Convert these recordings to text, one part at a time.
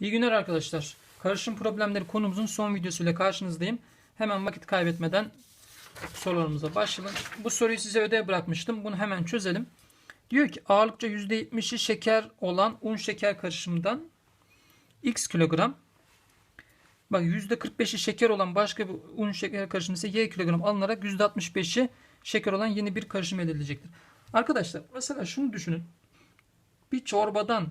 İyi günler arkadaşlar. Karışım problemleri konumuzun son videosuyla karşınızdayım. Hemen vakit kaybetmeden sorularımıza başlayalım. Bu soruyu size ödev bırakmıştım. Bunu hemen çözelim. Diyor ki ağırlıkça %70'i şeker olan un şeker karışımından x kilogram. Bak %45'i şeker olan başka bir un şeker karışımı ise y kilogram alınarak %65'i şeker olan yeni bir karışım elde edilecektir. Arkadaşlar mesela şunu düşünün. Bir çorbadan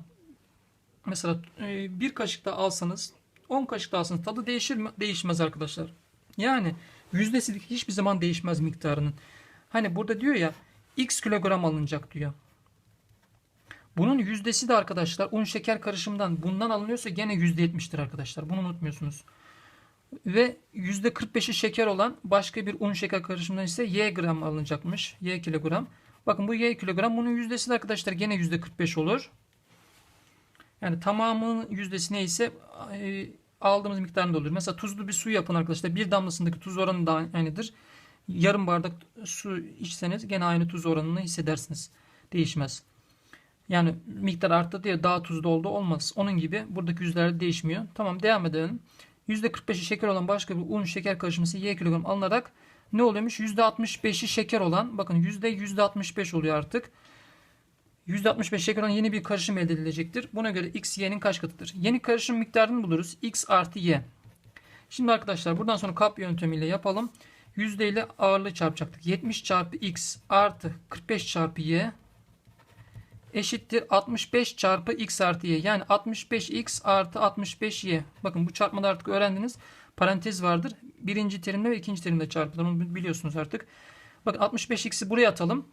mesela e, bir kaşık da alsanız 10 kaşık da alsanız tadı değişir mi? Değişmez arkadaşlar. Yani yüzdesi hiçbir zaman değişmez miktarının. Hani burada diyor ya x kilogram alınacak diyor. Bunun yüzdesi de arkadaşlar un şeker karışımından bundan alınıyorsa gene %70'tir arkadaşlar. Bunu unutmuyorsunuz. Ve %45'i şeker olan başka bir un şeker karışımından ise y gram alınacakmış. Y kilogram. Bakın bu y kilogram bunun yüzdesi de arkadaşlar gene %45 olur. Yani tamamının yüzdesi neyse e, aldığımız miktarında olur. Mesela tuzlu bir su yapın arkadaşlar. Bir damlasındaki tuz oranı da aynıdır. Yarım bardak su içseniz gene aynı tuz oranını hissedersiniz. Değişmez. Yani miktar arttı diye daha tuzlu oldu olmaz. Onun gibi buradaki yüzler değişmiyor. Tamam devam edelim. %45'i şeker olan başka bir un şeker karışımı y kilogram alınarak ne oluyormuş? %65'i şeker olan bakın yüzde 65 oluyor artık. %65 şeker olan yeni bir karışım elde edilecektir. Buna göre x y'nin kaç katıdır? Yeni karışım miktarını buluruz. x artı y. Şimdi arkadaşlar buradan sonra kap yöntemiyle yapalım. Yüzde ile ağırlığı çarpacaktık. 70 çarpı x artı 45 çarpı y eşittir 65 çarpı x artı y. Yani 65x artı 65y. Bakın bu çarpmada artık öğrendiniz. Parantez vardır. Birinci terimle ve ikinci terimle çarpılır. Onu biliyorsunuz artık. Bakın 65x'i buraya atalım.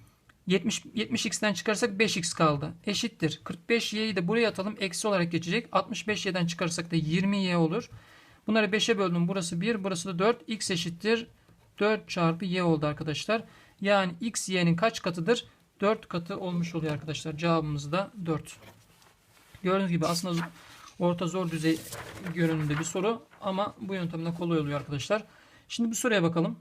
70, 70x'ten çıkarsak 5x kaldı. Eşittir. 45y'yi de buraya atalım. Eksi olarak geçecek. 65y'den çıkarsak da 20y olur. Bunları 5'e böldüm. Burası 1. Burası da 4. x eşittir. 4 çarpı y oldu arkadaşlar. Yani x y'nin kaç katıdır? 4 katı olmuş oluyor arkadaşlar. Cevabımız da 4. Gördüğünüz gibi aslında orta zor düzey görünümde bir soru ama bu yöntemle kolay oluyor arkadaşlar. Şimdi bu soruya bakalım.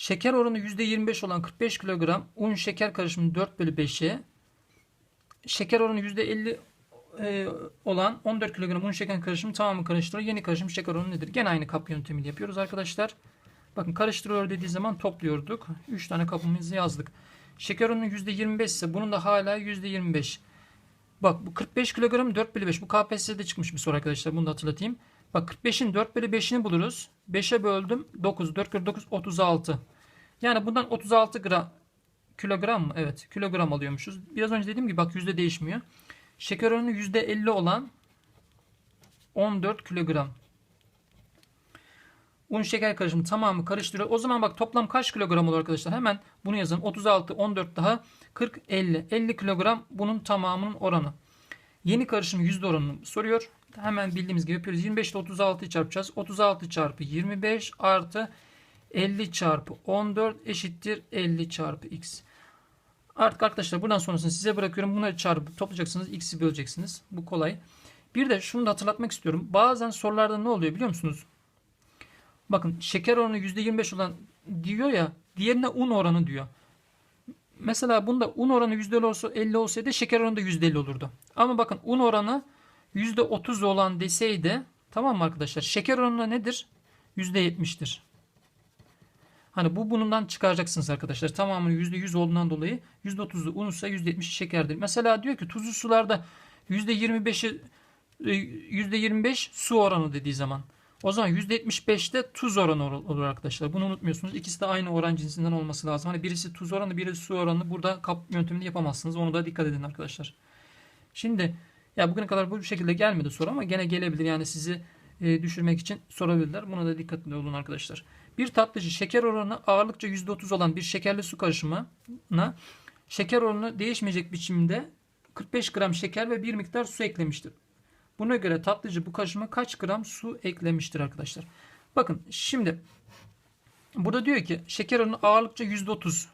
Şeker oranı %25 olan 45 kilogram un şeker karışımı 4 bölü 5'e şeker oranı %50 e, olan 14 kilogram un şeker karışımı tamamı karıştırıyor. Yeni karışım şeker oranı nedir? Gene aynı kap yöntemiyle yapıyoruz arkadaşlar. Bakın karıştırıyor dediği zaman topluyorduk. 3 tane kapımızı yazdık. Şeker oranı %25 ise bunun da hala %25. Bak bu 45 kilogram 4 bölü 5. Bu KPSS'de çıkmış bir soru arkadaşlar. Bunu da hatırlatayım. Bak 45'in 4 bölü 5'ini buluruz. 5'e böldüm. 9. 4 kere 9 36. Yani bundan 36 gram kilogram mı? Evet kilogram alıyormuşuz. Biraz önce dediğim gibi bak yüzde değişmiyor. Şeker oranı %50 olan 14 kilogram. Un şeker karışımı tamamı karıştırıyor. O zaman bak toplam kaç kilogram olur arkadaşlar? Hemen bunu yazın. 36, 14 daha 40, 50. 50 kilogram bunun tamamının oranı. Yeni karışım yüzde oranını soruyor. Hemen bildiğimiz gibi yapıyoruz. 25 ile 36'yı çarpacağız. 36 çarpı 25 artı 50 çarpı 14 eşittir 50 çarpı x. Artık arkadaşlar buradan sonrasını size bırakıyorum. Bunları çarpıp toplayacaksınız. X'i böleceksiniz. Bu kolay. Bir de şunu da hatırlatmak istiyorum. Bazen sorularda ne oluyor biliyor musunuz? Bakın şeker oranı %25 olan diyor ya diğerine un oranı diyor. Mesela bunda un oranı %50 olsa 50 olsaydı şeker oranı da %50 olurdu. Ama bakın un oranı %30 olan deseydi tamam mı arkadaşlar? Şeker oranı nedir? %70'tir. Hani bu bundan çıkaracaksınız arkadaşlar. Tamamını %100 olduğundan dolayı %30'u unsa %70'i şekerdir. Mesela diyor ki tuzlu sularda %25'i %25 su oranı dediği zaman. O zaman %75'te tuz oranı olur arkadaşlar. Bunu unutmuyorsunuz. İkisi de aynı oran cinsinden olması lazım. Hani birisi tuz oranı, birisi su oranı. Burada kap yönteminde yapamazsınız. Onu da dikkat edin arkadaşlar. Şimdi ya bugüne kadar bu şekilde gelmedi soru ama gene gelebilir. Yani sizi e, düşürmek için sorabilirler. Buna da dikkatli olun arkadaşlar. Bir tatlıcı şeker oranı ağırlıkça %30 olan bir şekerli su karışımına şeker oranı değişmeyecek biçimde 45 gram şeker ve bir miktar su eklemiştir. Buna göre tatlıcı bu karışıma kaç gram su eklemiştir arkadaşlar. Bakın şimdi burada diyor ki şeker oranı ağırlıkça %30.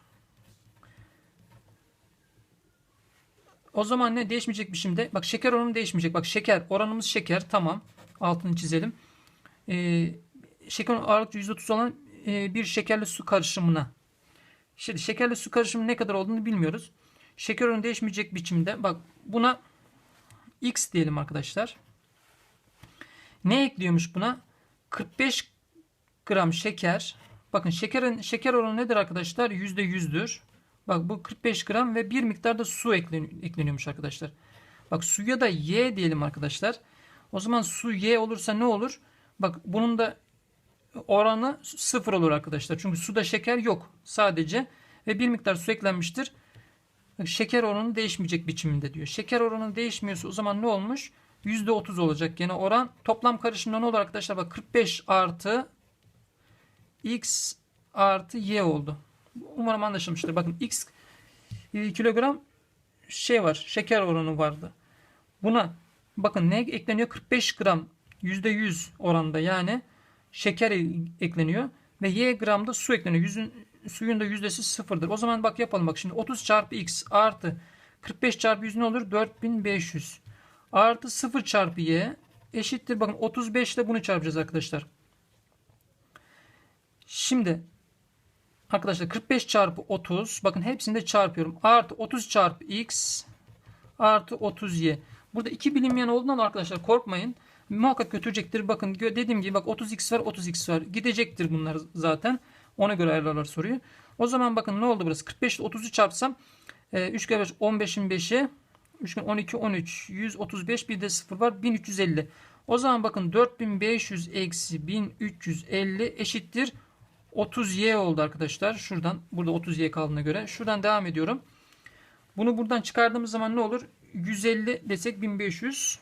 O zaman ne değişmeyecek biçimde? Bak şeker oranı değişmeyecek. Bak şeker oranımız şeker tamam. Altını çizelim. Ee, şeker ağırlıkça %30 olan e, bir şekerli su karışımına. Şimdi şekerli su karışımı ne kadar olduğunu bilmiyoruz. Şeker oranı değişmeyecek biçimde. Bak buna X diyelim arkadaşlar. Ne ekliyormuş buna? 45 gram şeker. Bakın şekerin şeker oranı nedir arkadaşlar? %100'dür. Bak bu 45 gram ve bir miktar da su eklen, ekleniyormuş arkadaşlar. Bak suya da Y diyelim arkadaşlar. O zaman su Y olursa ne olur? Bak bunun da oranı sıfır olur arkadaşlar. Çünkü suda şeker yok sadece ve bir miktar su eklenmiştir. Şeker oranı değişmeyecek biçiminde diyor. Şeker oranı değişmiyorsa o zaman ne olmuş? %30 olacak gene oran. Toplam karışımda ne olur arkadaşlar? Bak 45 artı x artı y oldu. Umarım anlaşılmıştır. Bakın x kilogram şey var. Şeker oranı vardı. Buna bakın ne ekleniyor? 45 gram %100 oranda yani şeker ekleniyor ve y gramda su ekleniyor. Yüzün, suyun da yüzdesi sıfırdır. O zaman bak yapalım bak şimdi 30 çarpı x artı 45 çarpı 100 ne olur? 4500 artı 0 çarpı y eşittir. Bakın 35 ile bunu çarpacağız arkadaşlar. Şimdi arkadaşlar 45 çarpı 30 bakın hepsini de çarpıyorum. Artı 30 çarpı x artı 30y. Burada iki bilinmeyen olduğundan arkadaşlar korkmayın. Muhakkak götürecektir. Bakın dediğim gibi bak 30x var 30x var. Gidecektir bunlar zaten. Ona göre ayarlarlar soruyu. O zaman bakın ne oldu burası? 45 ile 30'u çarpsam 3 kere 5 15'in 5'i 3 kere 12 13 135 bir de 0 var 1350. O zaman bakın 4500 eksi 1350 eşittir 30y oldu arkadaşlar. Şuradan burada 30y kaldığına göre. Şuradan devam ediyorum. Bunu buradan çıkardığımız zaman ne olur? 150 desek 1500.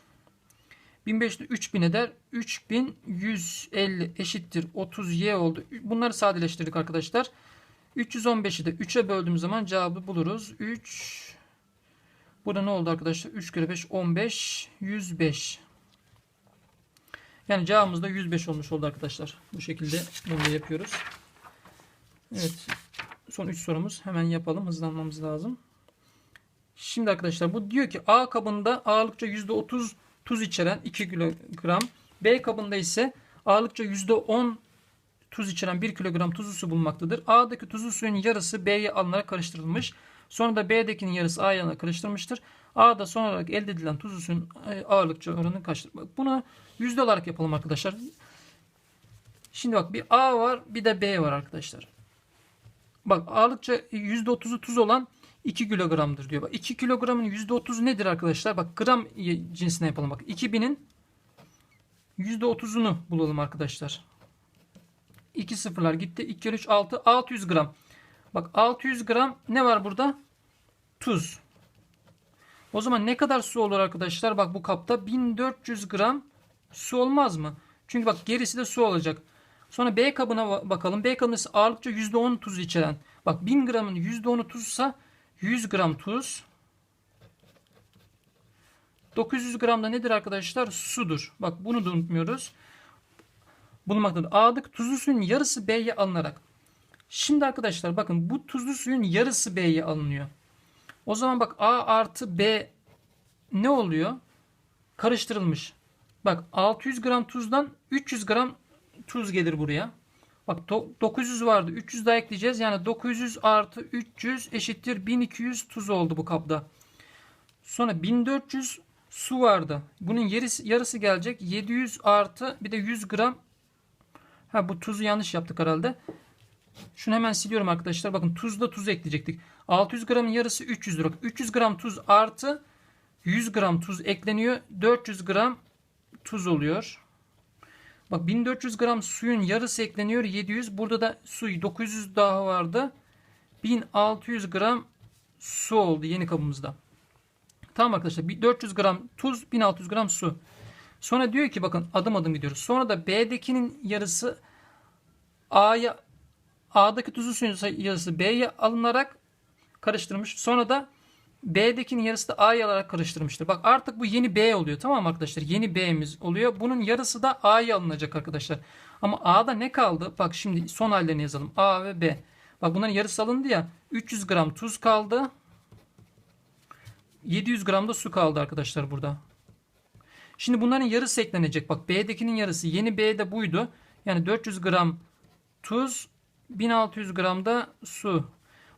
1500 3000 eder. 3150 eşittir 30y oldu. Bunları sadeleştirdik arkadaşlar. 315'i de 3'e böldüğümüz zaman cevabı buluruz. 3 Burada ne oldu arkadaşlar? 3 kere 5 15 105. Yani cevabımız da 105 olmuş oldu arkadaşlar. Bu şekilde bunu da yapıyoruz. Evet. Son 3 sorumuz. Hemen yapalım. Hızlanmamız lazım. Şimdi arkadaşlar bu diyor ki A kabında ağırlıkça %30 tuz içeren 2 kilogram. B kabında ise ağırlıkça %10 tuz içeren 1 kilogram tuzlu su bulunmaktadır. A'daki tuzlu suyun yarısı B'ye alınarak karıştırılmış. Sonra da B'dekinin yarısı A'ya alınarak karıştırılmıştır. A'da son olarak elde edilen tuzlu suyun e, ağırlıkça oranı kaçtır? Buna yüzde olarak yapalım arkadaşlar. Şimdi bak bir A var bir de B var arkadaşlar. Bak ağırlıkça %30'u tuz olan 2 kilogramdır diyor. Bak 2 kilogramın %30'u nedir arkadaşlar? Bak gram cinsine yapalım. Bak 2000'in %30'unu bulalım arkadaşlar. 2 sıfırlar gitti. 2 kere 3 6 600 gram. Bak 600 gram ne var burada? Tuz. O zaman ne kadar su olur arkadaşlar? Bak bu kapta 1400 gram su olmaz mı? Çünkü bak gerisi de su olacak. Sonra B kabına bakalım. B kabının ağırlıkça %10 tuz içeren. Bak 1000 gramın %10'u tuzsa 100 gram tuz. 900 gram da nedir arkadaşlar? Sudur. Bak bunu da unutmuyoruz. Bulunmaktadır. A'daki tuzlu suyun yarısı B'ye alınarak. Şimdi arkadaşlar bakın bu tuzlu suyun yarısı B'ye alınıyor. O zaman bak A artı B ne oluyor? Karıştırılmış. Bak 600 gram tuzdan 300 gram tuz gelir buraya. Bak 900 vardı. 300 daha ekleyeceğiz. Yani 900 artı 300 eşittir 1200 tuz oldu bu kapta. Sonra 1400 su vardı. Bunun yarısı, yarısı gelecek. 700 artı bir de 100 gram. Ha bu tuzu yanlış yaptık herhalde. Şunu hemen siliyorum arkadaşlar. Bakın tuzda tuz ekleyecektik. 600 gramın yarısı 300 lira. 300 gram tuz artı 100 gram tuz ekleniyor. 400 gram tuz oluyor. Bak 1400 gram suyun yarısı ekleniyor 700. Burada da su 900 daha vardı. 1600 gram su oldu yeni kabımızda. Tamam arkadaşlar 400 gram tuz 1600 gram su. Sonra diyor ki bakın adım adım gidiyoruz. Sonra da B'dekinin yarısı A'ya A'daki tuzlu suyun yarısı B'ye alınarak karıştırmış. Sonra da B'dekinin yarısı da A'ya alarak karıştırmıştır. Bak artık bu yeni B oluyor. Tamam mı arkadaşlar? Yeni B'miz oluyor. Bunun yarısı da A'ya alınacak arkadaşlar. Ama A'da ne kaldı? Bak şimdi son hallerini yazalım. A ve B. Bak bunların yarısı alındı ya. 300 gram tuz kaldı. 700 gram da su kaldı arkadaşlar burada. Şimdi bunların yarısı eklenecek. Bak B'dekinin yarısı. Yeni B'de buydu. Yani 400 gram tuz 1600 gram da su.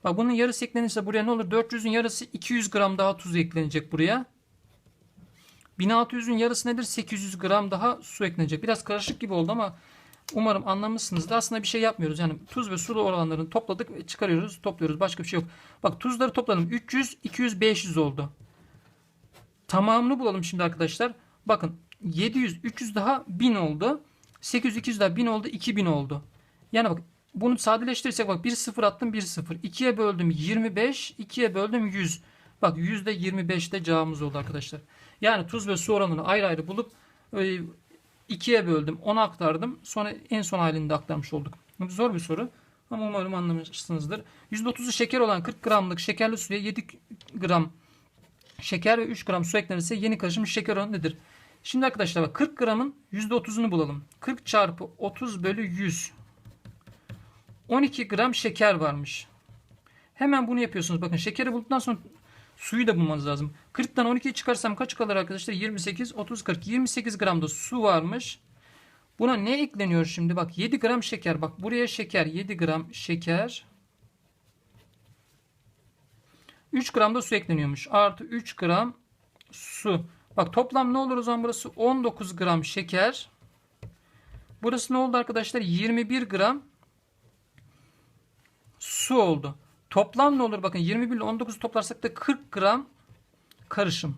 Bak bunun yarısı eklenirse buraya ne olur? 400'ün yarısı 200 gram daha tuz eklenecek buraya. 1600'ün yarısı nedir? 800 gram daha su eklenecek. Biraz karışık gibi oldu ama umarım anlamışsınızdır. Aslında bir şey yapmıyoruz. Yani tuz ve sulu oranlarını topladık çıkarıyoruz, topluyoruz. Başka bir şey yok. Bak tuzları topladım. 300, 200, 500 oldu. Tamamını bulalım şimdi arkadaşlar. Bakın 700, 300 daha 1000 oldu. 800, 200 daha 1000 oldu. 2000 oldu. Yani bak bunu sadeleştirirsek bak 1 0 attım 1 0. 2'ye böldüm 25, 2'ye böldüm 100. Bak %25'te cevabımız oldu arkadaşlar. Yani tuz ve su oranını ayrı ayrı bulup e, ikiye böldüm. 10'a aktardım. Sonra en son halinde aktarmış olduk. Zor bir soru. Ama umarım anlamışsınızdır. %30'u şeker olan 40 gramlık şekerli suya 7 gram şeker ve 3 gram su eklenirse yeni karışım şeker oranı nedir? Şimdi arkadaşlar bak 40 gramın %30'unu bulalım. 40 çarpı 30 bölü 100. 12 gram şeker varmış. Hemen bunu yapıyorsunuz. Bakın şekeri bulduktan sonra suyu da bulmanız lazım. 40'tan 12'yi çıkarsam kaç kalır arkadaşlar? 28, 30, 40. 28 gram da su varmış. Buna ne ekleniyor şimdi? Bak 7 gram şeker. Bak buraya şeker. 7 gram şeker. 3 gram da su ekleniyormuş. Artı 3 gram su. Bak toplam ne olur o zaman burası? 19 gram şeker. Burası ne oldu arkadaşlar? 21 gram su oldu. Toplam ne olur? Bakın 21 ile 19 toplarsak da 40 gram karışım.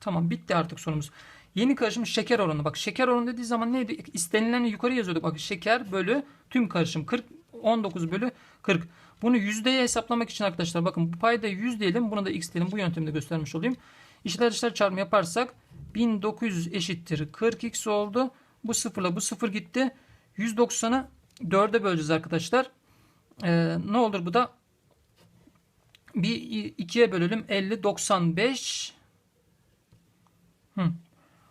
Tamam bitti artık sorumuz. Yeni karışım şeker oranı. Bak şeker oranı dediği zaman neydi? İstenileni yukarı yazıyorduk. Bak şeker bölü tüm karışım. 40, 19 bölü 40. Bunu yüzdeye hesaplamak için arkadaşlar bakın bu payda 100 diyelim. Buna da x diyelim. Bu yöntemde göstermiş olayım. İşler dışlar çarpımı yaparsak 1900 eşittir 40x oldu. Bu sıfırla bu sıfır gitti. 190'ı 4'e böleceğiz arkadaşlar. Ee, ne olur bu da bir ikiye bölelim 50 95 Hı.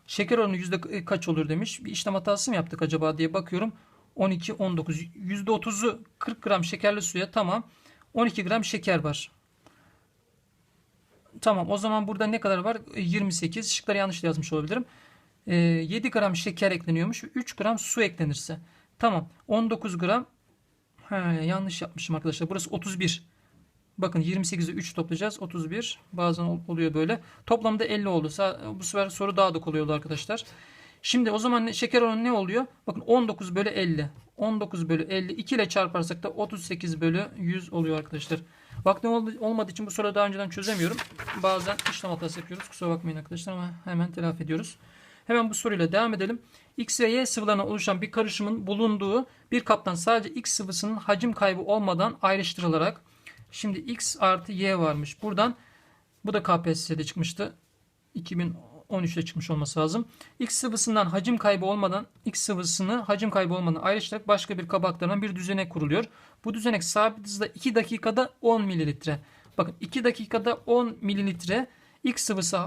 Şeker oranı yüzde kaç olur demiş. Bir işlem hatası mı yaptık acaba diye bakıyorum. 12 19 yüzde 30'u 40 gram şekerli suya tamam. 12 gram şeker var. Tamam o zaman burada ne kadar var? 28. Şıkları yanlış yazmış olabilirim. 7 gram şeker ekleniyormuş. 3 gram su eklenirse. Tamam. 19 gram. He, yanlış yapmışım arkadaşlar. Burası 31. Bakın 28'i 3 toplayacağız. 31. Bazen oluyor böyle. Toplamda 50 oldu. Bu sefer soru daha da kolay oldu arkadaşlar. Şimdi o zaman şeker oranı ne oluyor? Bakın 19 bölü 50. 19 bölü 50. 2 ile çarparsak da 38 bölü 100 oluyor arkadaşlar. Vaktim olmadığı için bu soruyu daha önceden çözemiyorum. Bazen işlem hatası yapıyoruz. Kusura bakmayın arkadaşlar ama hemen telafi ediyoruz. Hemen bu soruyla devam edelim. X ve Y sıvılarına oluşan bir karışımın bulunduğu bir kaptan sadece X sıvısının hacim kaybı olmadan ayrıştırılarak Şimdi X artı Y varmış. Buradan bu da KPSS'de çıkmıştı. 2013'te çıkmış olması lazım. X sıvısından hacim kaybı olmadan X sıvısını hacim kaybı olmadan ayrıştırarak başka bir kaba aktarılan bir düzenek kuruluyor. Bu düzenek sabit hızda 2 dakikada 10 mililitre. Bakın 2 dakikada 10 mililitre X sıvısı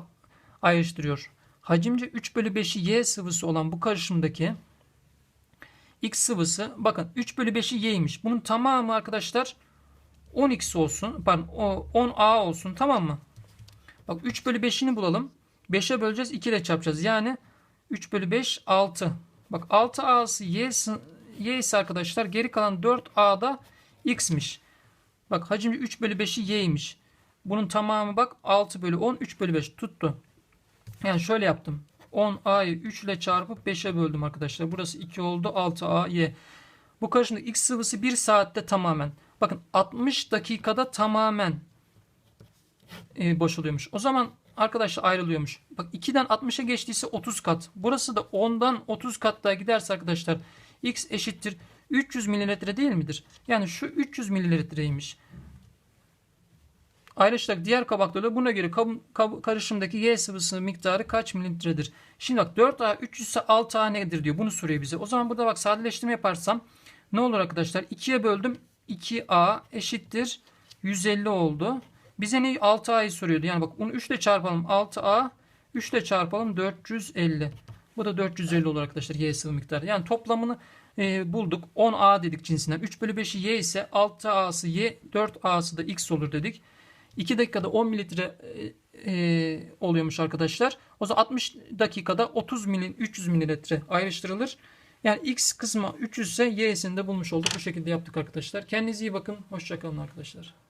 ayrıştırıyor. Hacimce 3 bölü 5'i Y sıvısı olan bu karışımdaki X sıvısı bakın 3 bölü 5'i Y'ymiş. Bunun tamamı arkadaşlar 10x olsun. Pardon 10a olsun tamam mı? Bak 3 bölü 5'ini bulalım. 5'e böleceğiz 2 ile çarpacağız. Yani 3 bölü 5 6. Bak 6a'sı y, y ise arkadaşlar geri kalan 4a'da x'miş. Bak hacimci 3 bölü 5'i y'ymiş. Bunun tamamı bak 6 bölü 10 3 bölü 5 tuttu. Yani şöyle yaptım. 10a'yı 3 ile çarpıp 5'e böldüm arkadaşlar. Burası 2 oldu 6a y. Bu karşında x sıvısı 1 saatte tamamen. Bakın 60 dakikada tamamen e, boşalıyormuş. O zaman arkadaşlar ayrılıyormuş. Bak 2'den 60'a geçtiyse 30 kat. Burası da 10'dan 30 kat daha giderse arkadaşlar x eşittir 300 mililitre değil midir? Yani şu 300 mililitreymiş. Ayrıştırarak diğer kabaklarla buna göre kab, kab, karışımdaki Y sıvısı miktarı kaç mililitredir? Şimdi bak 4A 300 ise 6A nedir diyor. Bunu soruyor bize. O zaman burada bak sadeleştirme yaparsam ne olur arkadaşlar? 2'ye böldüm 2A eşittir 150 oldu. Bize ne 6A'yı soruyordu. Yani bak bunu 3 ile çarpalım 6A 3 ile çarpalım 450. Bu da 450 olur arkadaşlar Y sıvı miktarı. Yani toplamını e, bulduk. 10A dedik cinsinden. 3 bölü 5'i Y ise 6A'sı Y 4A'sı da X olur dedik. 2 dakikada 10 mililitre e, e, oluyormuş arkadaşlar. O zaman 60 dakikada 30 mil, 300 mililitre ayrıştırılır. Yani x kısmı 300 ise y'sini de bulmuş olduk. Bu şekilde yaptık arkadaşlar. Kendinize iyi bakın. Hoşçakalın arkadaşlar.